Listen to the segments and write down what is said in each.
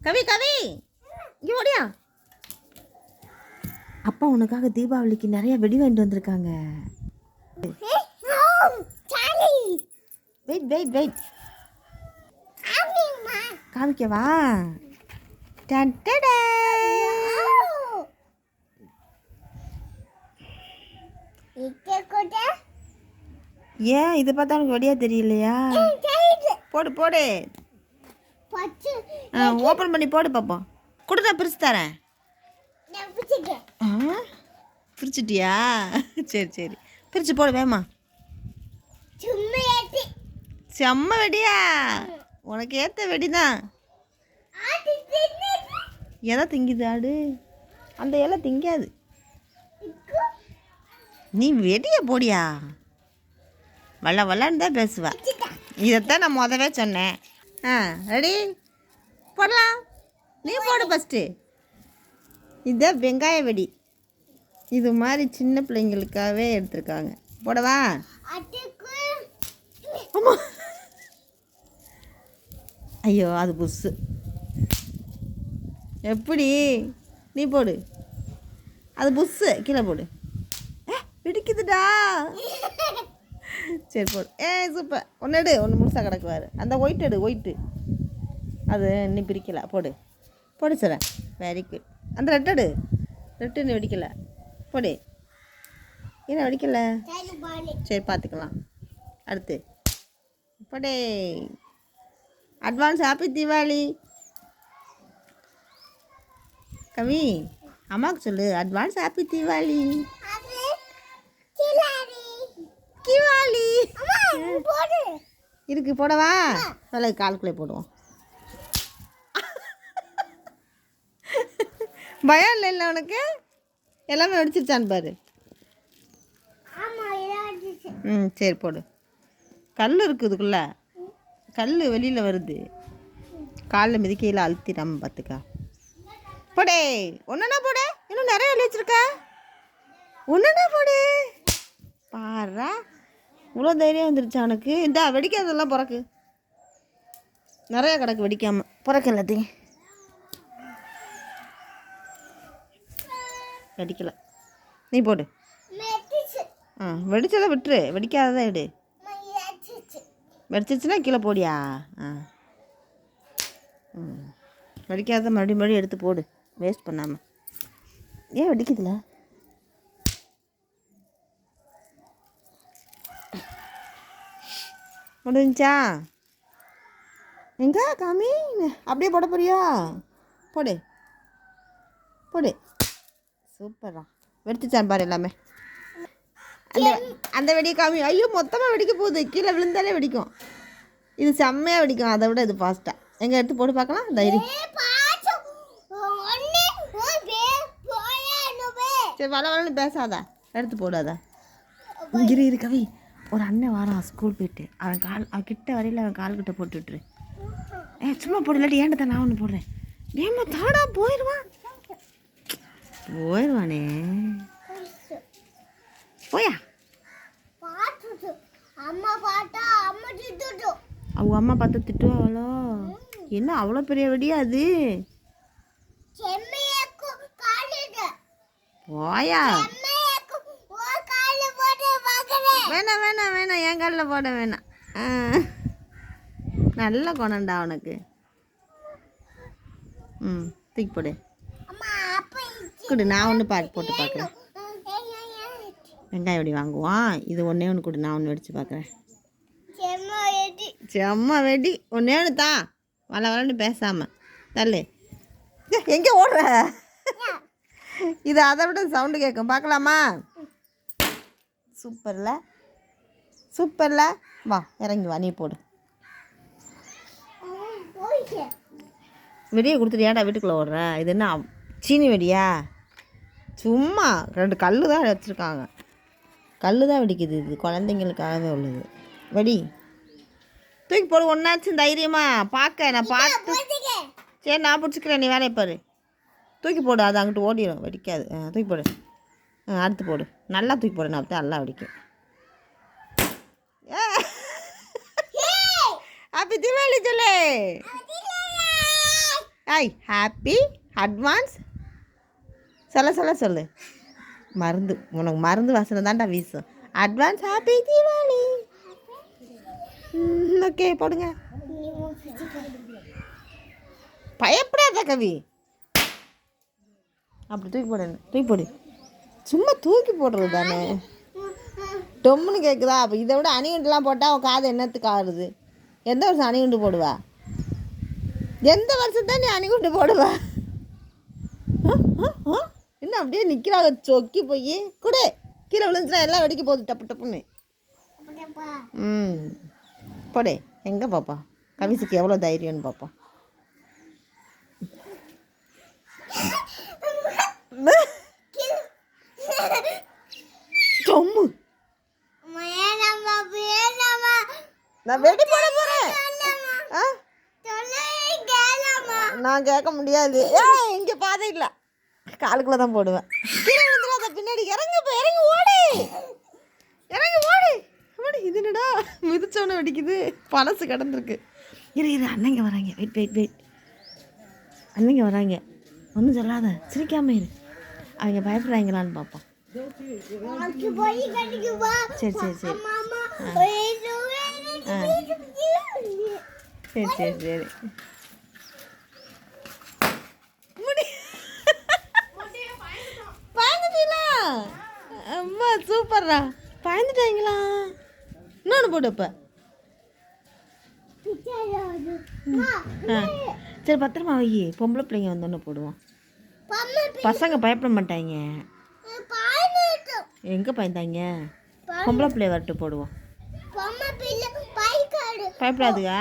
கவி கவி. இங்கே ஓடியா. அப்பா உனக்காக தீபாவளிக்கு நிறைய வெடி வாங்கிட்டு வந்திருக்காங்க. வெயிட் வெயிட் வெயிட் காமிக்கவா? டன். ஏன் இதை பார்த்தா உனக்கு வெடியா தெரியலையா? போடு போடு. ஓப்பன் பண்ணி போடு பாப்போம் கொடு நான் பிரித்து தரேன் ஆ பிரிச்சிட்டியா? சரி சரி. பிரித்து போடு வேமா. செம்ம வெடியா? உனக்கு ஏற்ற வெடி தான் எதை திங்குது ஆடு? அந்த இலை திங்காது. நீ வெடிய போடியா? வல்ல வல்லன்னு தான் பேசுவ. இதைத்தான் நான் முதவே சொன்னேன். ஆ ரெடி போடலாம். நீ போடு ஃபஸ்ட்டு இதுதான் வெங்காய வெடி. இது மாதிரி சின்ன பிள்ளைங்களுக்காகவே எடுத்திருக்காங்க. போடவா? ஐயோ அது புஸ்ஸு எப்படி? நீ போடு. அது புஸ்ஸு கீழே போடு. ஏ வெடிக்குதுடா. சரி போடு. ஏ சூப்பர். ஒன்று எடு. ஒன்று முழுசாக கிடக்குவாரு அந்த ஒயிட் எடு ஒயிட்டு அது இன்னும் பிரிக்கல. போடு. போடு சார் வெரி குட் அந்த ரெட் எடு. ரெட்டு இன்னும் வெடிக்கல. போடு. ஏன்னா வெடிக்கல? சரி பார்த்துக்கலாம். அடுத்து. போடே. அட்வான்ஸ் ஹாப்பி தீபாவளி கவி அம்மாவுக்கு சொல்லு. அட்வான்ஸ் ஹாப்பி தீபாவளி தீபாவளி இருக்கு போடவா? விலை கால்குலே போடுவோம். பயம் இல்லை இல்லை உனக்கு? எல்லாமே வெடிச்சிருச்சான்னு பாரு. ம் சரி போடு. கல் இருக்குது இதுக்குள்ள. கல் வெளியில் வருது. காலில் மிதிக்கையில் அழுத்திடாம பார்த்துக்கா போடே ஒன்றுனா போடு. இன்னும் நிறைய வெளி வச்சிருக்க. ஒன்றுனா போடு. பாரா இவ்வளோ தைரியம் வந்துருச்சு அவனுக்கு இந்தா வெடிக்காதெல்லாம் பிறக்கு. நிறைய கிடக்கு வெடிக்காம. பிறக்க எல்லாத்தையும். வெடிக்கல. நீ போடு. ஆ வெடிச்சதை விட்டுரு. வெடிக்காததை எடு வெடிச்சிச்சுன்னா கீழே போடியா? ஆ. ம். வெடிக்காத மறுபடியும் மறுபடியும் எடுத்து போடு. வேஸ்ட் பண்ணாமல் ஏன் வெடிக்குதுல? முடிஞ்சா எங்க காமி? அப்படியே போட போறியா? போடு. போடு. சூப்பரா வெடிச்சுச்சான் பாரு எல்லாமே. அந்த அந்த வெடியை காமி ஐயோ மொத்தமாக வெடிக்க போகுது. கீழே விழுந்தாலே வெடிக்கும். இது செம்மையாக வெடிக்கும். அதை விட இது ஃபாஸ்ட்டாக எங்கே எடுத்து போட்டு பார்க்கலாம்? தைரியம் சரி வள வளன்னு பேசாத. எடுத்து போடாத. இரு இரு கவி. ஒரு அண்ணன் வாரான் ஸ்கூல் போயிட்டு. அவன் கால் அவன் கிட்ட வரையில் அவன் கால் கிட்ட போட்டு விட்டுரு ஏ சும்மா போடு இல்லாட்டி ஏன்டா நான் ஒன்று போடுறேன்? ஏமா தாடா போயிடுவான் போயிடுவானே போயா? அம்மா பாட்டா அம்மா திட்டுட்டு அவங்க அம்மா பார்த்து திட்டுவாங்களோ என்ன அவ்வளோ பெரிய வெடியா அது? செம்மையாக்கு காலிடு போயா? செம்மையாக்கு ஓ கால போட்டு பார்க்கறேன். வேணாம் வேணாம் வேணாம். என் காலில் போட வேணாம். ஆ. நல்ல குணம்டா அவனுக்கு. ம் தூக்கி போடு. அம்மா கொடு நான் ஒன்று பாட்டு போட்டு பார்க்குறேன் வெங்காயம் எப்படி வாங்குவான். இது ஒன்றே ஒன்று கொடு நான் ஒன்று வெடிச்சு பார்க்குறேன் செம்ம வெடி. ஒன்றே ஒன்று தான் வள வளன்னு பேசாமல் தள்ளு. எங்கே ஓடுற? இது அதை விட சவுண்டு கேட்கும் பார்க்கலாமா சூப்பரில். சூப்பரில். வா இறங்கி வா நீ போடு. வெடியை கொடுத்துட்டு ஏன்டா வீட்டுக்குள்ளே ஓடுற? இது என்ன சீனி வெடியா? சும்மா ரெண்டு கல் தான் வச்சுருக்காங்க. கல் தான் வெடிக்குது இது. குழந்தைங்களுக்காகவே உள்ளது. வெடி தூக்கி போடு ஒன்றாச்சும் தைரியமா. பார்க்க நான் பார்த்து சரி நான் பிடிச்சிக்கிறேன். நீ வேலையை பாரு. தூக்கி போடு அது அங்கிட்டு ஓடிடும் வெடிக்காது. ஆ தூக்கி போடு. ஆ அடுத்து போடு. நல்லா தூக்கி போடு நான் நல்லா வெடிக்கும். ஹாப்பி தீபாவளி சொல்லு. ஐய் ஹாப்பி அட்வான்ஸ் சொல்ல சொல்ல சொல்லு. மருந்து. உனக்கு மருந்து வாசனை தான்டா வீசும். Advance happy Deepavali. ஓகே போடுங்க. பயப்படாத கவி. அப்படி தூக்கி போடு தூக்கி போடு. சும்மா தூக்கி போடுறது தானே? டொம்முன்னு கேட்குதா அப்போ இதை விட அணிகுண்டுலாம் போட்டால் அவன் காது என்னத்துக்கு ஆறுது? எந்த வருஷம் அணிகுண்டு போடுவா? எந்த வருஷம் தான் நீ அணிகுண்டு போடுவா? ஆ? என்ன அப்படியே நிற்கிறாங்க சொக்கி போய் கொடு கீழே விழுந்துச்சுனா எல்லாம் வெடிக்க போகுது டப்பு டப்புன்னு. ம். போடே எங்கே பாப்பா? கவிசுக்கு எவ்வளோ தைரியம்னு பார்ப்போம் சொம்மு நான் வெடி போட போகிறேன் நான் கேட்க முடியாது. ஏ இங்கே பாதை இல்லை. காலுக்குள்ளே தான் போடுவேன். கீழே விழுந்துடாத பின்னாடி. இறங்கு இப்போ இறங்கி ஓடு. இறங்கி ஓடு. ஓடு இது என்னடா? மிதிச்சவனை வெடிக்குது. பழசு கிடந்திருக்கு. இரு இரு அண்ணங்க வராங்க. Wait wait wait. அண்ணங்க வராங்க. ஒன்றும் சொல்லாத. சிரிக்காம இரு. அவங்க பயப்படுறாங்களான்னு பார்ப்போம். சரி சரி சரி. ஆ. சரி சரி சரி முடி பயந்துட்டீங்களா அம்மா சூப்பர்ரா பயந்துட்டாங்களா? இன்னொன்று போட்டு இப்போ ஆ. சரி பத்திரமா வை. பொம்பளை பிள்ளைங்க வந்தோடனே போடுவோம். பசங்க பயப்பட மாட்டாங்க. எங்கே பயந்தாங்க? பொம்பளை பிள்ளைய வரட்டு போடுவோம். பயப்படாதுங்க.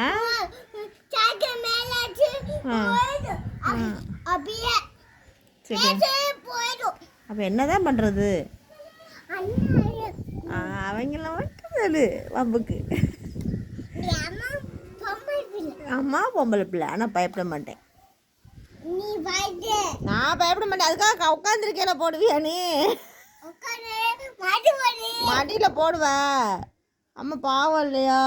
சரி. அப்போ என்னதான் பண்ணுறது அவங்களாம் மட்டும் சொல்லு வம்புக்கு அம்மா அம்மா பொம்பளை பிள்ளை ஆனால் பயப்பட மாட்டேன். நீ நான் பயப்பட மாட்டேன். அதுக்காக உட்காந்துருக்கேல போடுவியா நீ? உட்காந்து மடியில் போடுவேன் அம்மா பாவம் இல்லையா?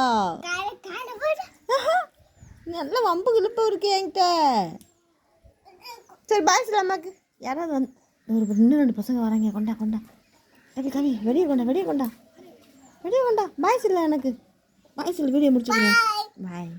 நல்ல வம்பு இழுப்பு இருக்கு என்கிட்ட? சரி பாய் சொல்லு அம்மாக்கு. யாராவது வந்து ஒரு இன்னும் ரெண்டு பசங்க வராங்க. கொண்டா கொண்டா. கவி கவி வெளியே கொண்டா வெளியே கொண்டா. வெளியே கொண்டா பாய் சொல்லு எனக்கு. பாய் சொல்லு வீடியோ முடிச்சுக்கிறேன் பாய்